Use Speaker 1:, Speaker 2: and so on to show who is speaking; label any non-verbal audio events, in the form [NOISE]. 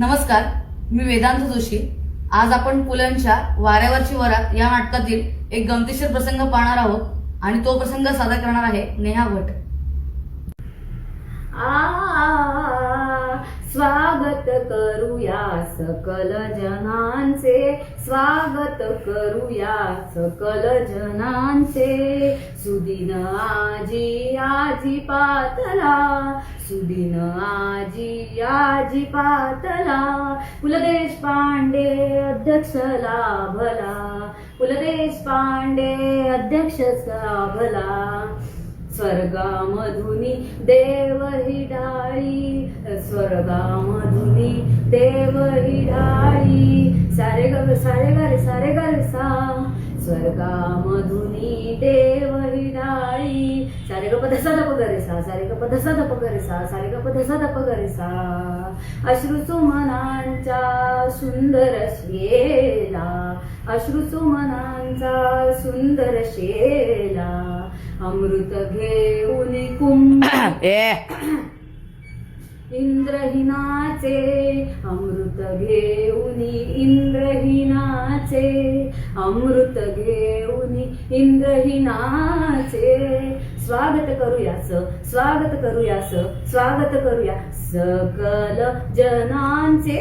Speaker 1: नमस्कार मी वेदांत जोशी. आज आपण पुलंच्या वाऱ्यावरची वरात या नाटकातील एक गमतीशीर प्रसंग पाहणार आहोत आणि तो प्रसंग सादर करणार आहे नेहा भट.
Speaker 2: स्वागत करूया सकल जनांचे स्वागत करूया सकल जनांचे. सुदिन आजी आजी पातला. सुदिन आजी आजी पातला. कुलदेश पांडे अध्यक्ष लाभला. कुलदेश पांडे अध्यक्ष लाभला स्वर्गामधुनी देव ही डाळी स्वर्गामधुनी देव ही डाळी सारे ग सारे ग सारे ग रे सा. स्वर्गामधुनी देव ही डाळी सारे ग पद सद प सा सारे ग पद सद प सा सारे ग पद सद प ग रे सा. अश्रू सुमनांच्या सुंदर शेला अश्रू सुमनांचा सुंदर शेला. अमृत घेऊन कुंभ [COUGHS] इंद्रहीनाचे अमृत घेऊनी इंद्रहिनाचे अमृत घेऊनी इंद्रहीनाचे. स्वागत करूयास स्वागत करूयास स्वागत करूया सकल जनांचे.